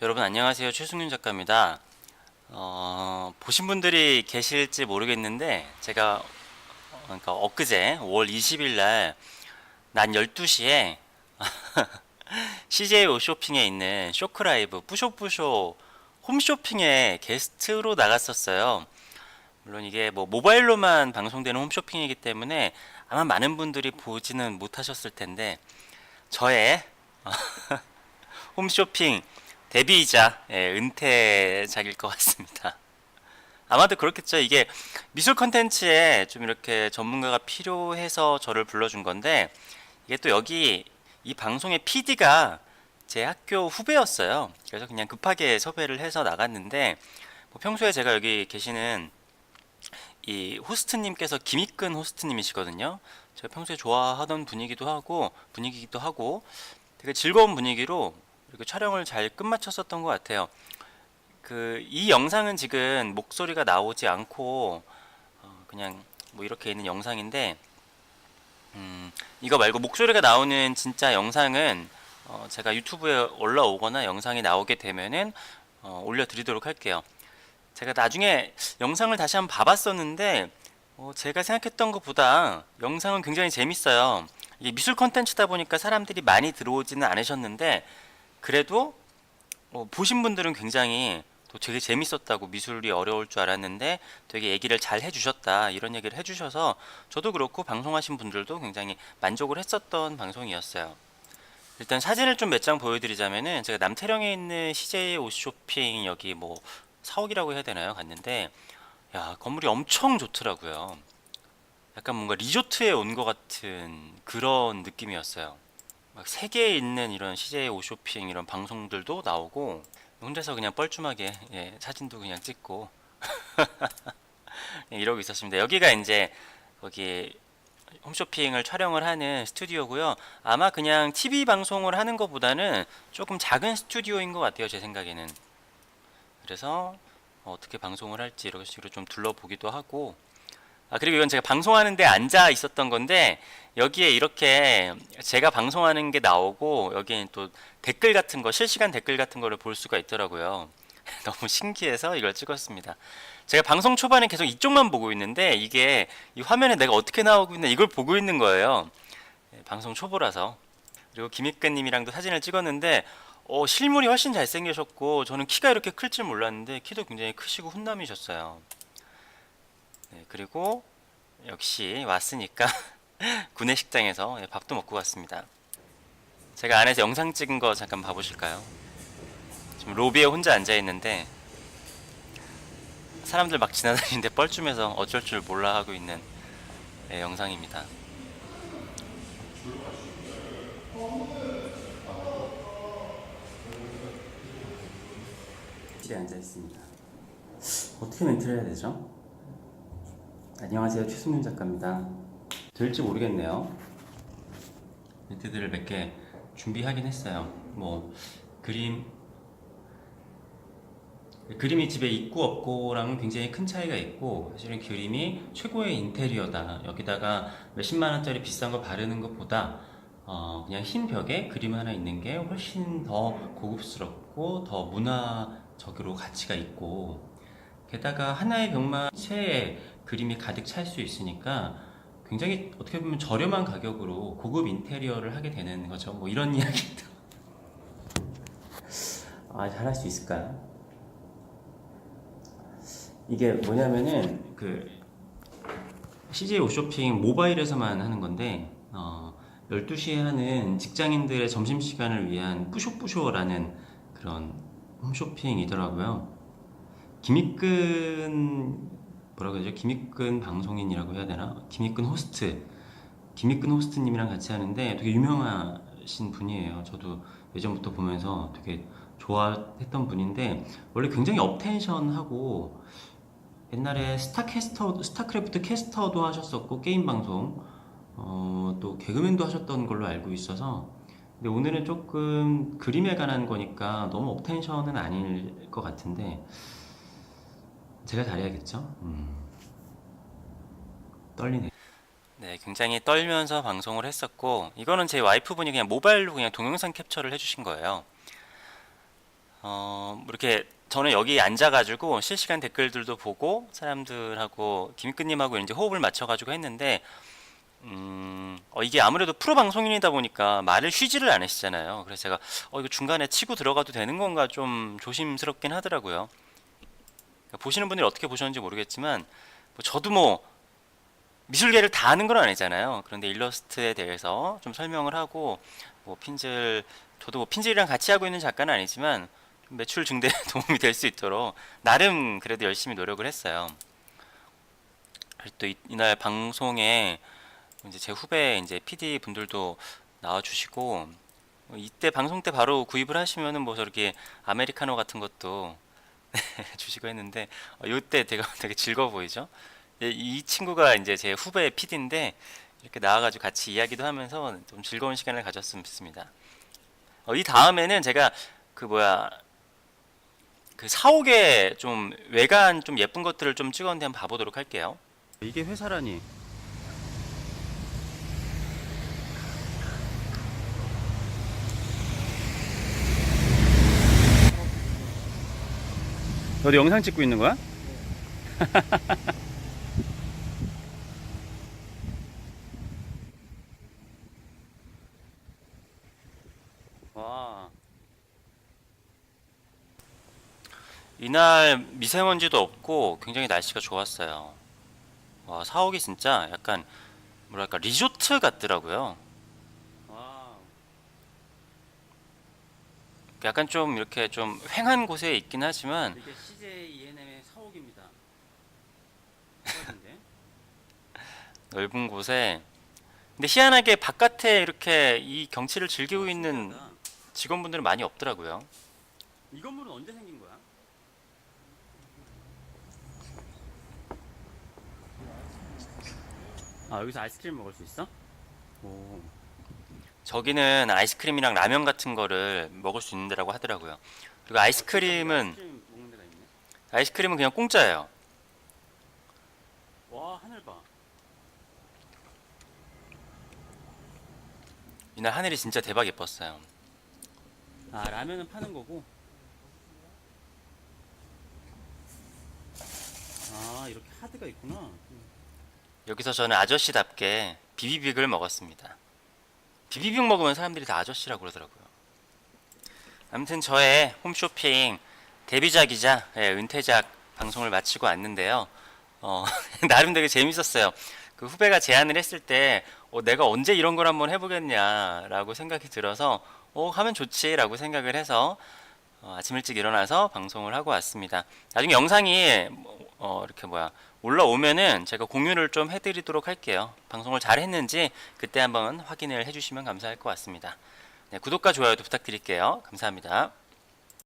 여러분 안녕하세요 최승윤 작가입니다. 어, 보신 분들이 계실지 모르겠는데 제가 어, 그러니까 엊그제 5월 20일 날 낮 12시에 CJ 쇼핑에 있는 쇼크라이브 뿌쇼뿌쇼 홈쇼핑에 게스트로 나갔었어요. 물론 이게 뭐 모바일로만 방송되는 홈쇼핑이기 때문에 아마 많은 분들이 보지는 못하셨을 텐데 저의 홈쇼핑 데뷔이자 예, 은퇴작일 것 같습니다. 아마도 그렇겠죠. 이게 미술 컨텐츠에 좀 이렇게 전문가가 필요해서 저를 불러준 건데 이게 또 여기 이 방송의 PD가 제 학교 후배였어요. 그래서 그냥 급하게 섭외를 해서 나갔는데 뭐 평소에 제가 여기 계시는 이 호스트님께서 김익근 호스트님이시거든요. 제가 평소에 좋아하던 분위기도 하고 분위기기도 하고 되게 즐거운 분위기로 이렇게 촬영을 잘 끝마쳤었던 것 같아요. 그 이 영상은 지금 목소리가 나오지 않고 어, 그냥 뭐 이렇게 있는 영상인데 음, 이거 말고 목소리가 나오는 진짜 영상은 어, 제가 유튜브에 올라오거나 영상이 나오게 되면은 어, 올려드리도록 할게요. 제가 나중에 영상을 다시 한번 봐봤었는데 어, 제가 생각했던 것보다 영상은 굉장히 재밌어요. 이게 미술 컨텐츠다 보니까 사람들이 많이 들어오지는 않으셨는데 그래도 어, 보신 분들은 굉장히 또 되게 재밌었다고 미술이 어려울 줄 알았는데 되게 얘기를 잘 해주셨다 이런 얘기를 해주셔서 저도 그렇고 방송하신 분들도 굉장히 만족을 했었던 방송이었어요. 일단 사진을 좀 몇 장 보여드리자면은 제가 남태령에 있는 CJ 옷쇼핑 여기 뭐 사옥이라고 해야 되나요? 갔는데 야 건물이 엄청 좋더라고요. 약간 뭔가 리조트에 온 것 같은 그런 느낌이었어요. 막 세계에 있는 이런 CJ 옷쇼핑 이런 방송들도 나오고 혼자서 그냥 뻘쭘하게 예, 사진도 그냥 찍고 예, 이러고 있었습니다. 여기가 이제 거기 홈쇼핑을 촬영을 하는 스튜디오고요. 아마 그냥 TV 방송을 하는 것보다는 조금 작은 스튜디오인 것 같아요. 제 생각에는. 그래서 어떻게 방송을 할지 이런 식으로 좀 둘러보기도 하고 아 그리고 이건 제가 방송하는데 앉아 있었던 건데 여기에 이렇게 제가 방송하는 게 나오고 여기에 또 댓글 같은 거 실시간 댓글 같은 거를 볼 수가 있더라고요. 너무 신기해서 이걸 찍었습니다. 제가 방송 초반에 계속 이쪽만 보고 있는데 이게 이 화면에 내가 어떻게 나오고 있나 이걸 보고 있는 거예요. 예, 방송 초보라서. 그리고 김익근님이랑도 사진을 찍었는데 어, 실물이 훨씬 잘생기셨고 저는 키가 이렇게 클 줄 몰랐는데 키도 굉장히 크시고 훈남이셨어요. 네, 그리고 역시 왔으니까 구내식당에서 예, 밥도 먹고 왔습니다. 제가 안에서 영상 찍은 거 잠깐 봐보실까요? 지금 로비에 혼자 앉아 있는데 사람들 막 지나다니는데 뻘쭘해서 어쩔 줄 몰라 하고 있는 예, 영상입니다. 앉아 있습니다. 어떻게 멘트를 해야 되죠? 안녕하세요 최승윤 작가입니다. 될지 모르겠네요. 멘트들을 몇 개 준비하긴 했어요. 뭐 그림 그림이 집에 있고 없고랑은 굉장히 큰 차이가 있고 사실은 그림이 최고의 인테리어다. 여기다가 몇십만 원짜리 비싼 거 바르는 것보다 어, 그냥 흰 벽에 그림 하나 있는 게 훨씬 더 고급스럽고 더 문화적으로 가치가 있고 게다가 하나의 벽만 채에 그림이 가득 찰 수 있으니까 굉장히 어떻게 보면 저렴한 가격으로 고급 인테리어를 하게 되는 거죠. 뭐 이런 이야기도 아 잘할 수 있을까요? 이게 뭐냐면은 그 CJ 옷쇼핑 모바일에서만 하는 건데 어 12시에 하는 직장인들의 점심시간을 위한 뿌쇼뿌쇼라는 그런 홈쇼핑이더라고요. 김익근 뭐라고 해야죠? 김익근 방송인이라고 해야 되나? 김익근 호스트 김익근 호스트님이랑 같이 하는데 되게 유명하신 분이에요. 저도 예전부터 보면서 되게 좋아했던 분인데 원래 굉장히 업텐션하고 옛날에 스타 캐스터, 스타크래프트 캐스터도 하셨었고 게임 방송 어, 또 개그맨도 하셨던 걸로 알고 있어서 근데 오늘은 조금 그림에 관한 거니까 너무 업텐션은 아닐 것 같은데 제가 잘해야겠죠? 음. 떨리네. 네, 굉장히 떨면서 방송을 했었고 이거는 제 와이프분이 그냥 모바일로 그냥 동영상 캡처를 해주신 거예요. 어, 뭐 이렇게 저는 여기 앉아가지고 실시간 댓글들도 보고 사람들하고 김익근님하고 이제 호흡을 맞춰가지고 했는데 음, 어, 이게 아무래도 프로 방송인이다 보니까 말을 쉬지를 않으시잖아요. 그래서 제가 어, 이거 중간에 치고 들어가도 되는 건가 좀 조심스럽긴 하더라고요. 그러니까 보시는 분들이 어떻게 보셨는지 모르겠지만 뭐 저도 뭐 미술계를 다 아는 건 아니잖아요. 그런데 일러스트에 대해서 좀 설명을 하고 뭐 핀즐 저도 뭐 핀즐이랑 같이 하고 있는 작가는 아니지만 좀 매출 증대에 도움이 될 수 있도록 나름 그래도 열심히 노력을 했어요. 또 이, 이날 방송에 이제 제 후배 이제 PD 분들도 나와주시고 어, 이때 방송 때 바로 구입을 하시면은 뭐 저렇게 아메리카노 같은 것도 주시고 했는데 어, 이때 되게 되게 즐거워 보이죠? 예, 이 친구가 이제 제 후배 PD인데 이렇게 나와가지고 같이 이야기도 하면서 좀 즐거운 시간을 가졌으면 좋겠습니다. 어, 이 다음에는 제가 그 뭐야 그 사옥에 좀 외관 좀 예쁜 것들을 좀 찍었는데 한번 봐보도록 할게요. 이게 회사라니. 너도 영상 찍고 있는 거야? 와. 이날 미세먼지도 없고 굉장히 날씨가 좋았어요. 와, 사옥이 진짜 약간 뭐랄까 리조트 같더라고요. 약간 좀 이렇게 좀 횡한 곳에 있긴 하지만 이게 CJ ENM의 사옥입니다. 넓은 곳에 근데 희한하게 바깥에 이렇게 이 경치를 즐기고 있는 직원분들은 많이 없더라고요. 이 건물은 언제 생긴 거야? 아 여기서 아이스크림 먹을 수 있어? 오. 저기는 아이스크림이랑 라면 같은 거를 먹을 수 있는 데라고 하더라고요. 그리고 아이스크림은 아이스크림. 아이스크림은 그냥 공짜예요. 와 하늘 봐. 이날 하늘이 진짜 대박 예뻤어요. 아 라면은 파는 거고. 아 이렇게 하드가 있구나. 여기서 저는 아저씨답게 비비빅을 먹었습니다. 비비빅 먹으면 사람들이 다 아저씨라고 그러더라고요. 아무튼 저의 홈쇼핑 데뷔작이자 예, 은퇴작 방송을 마치고 왔는데요. 어, 나름 되게 재밌었어요. 그 후배가 제안을 했을 때 어, 내가 언제 이런 걸 한번 해보겠냐라고 생각이 들어서 어, 하면 좋지라고 생각을 해서 어, 아침 일찍 일어나서 방송을 하고 왔습니다. 나중에 영상이 뭐, 어, 이렇게 뭐야 올라오면은 제가 공유를 좀 해드리도록 할게요. 방송을 잘 했는지 그때 한번 확인을 해주시면 감사할 것 같습니다. 네, 구독과 좋아요도 부탁드릴게요. 감사합니다.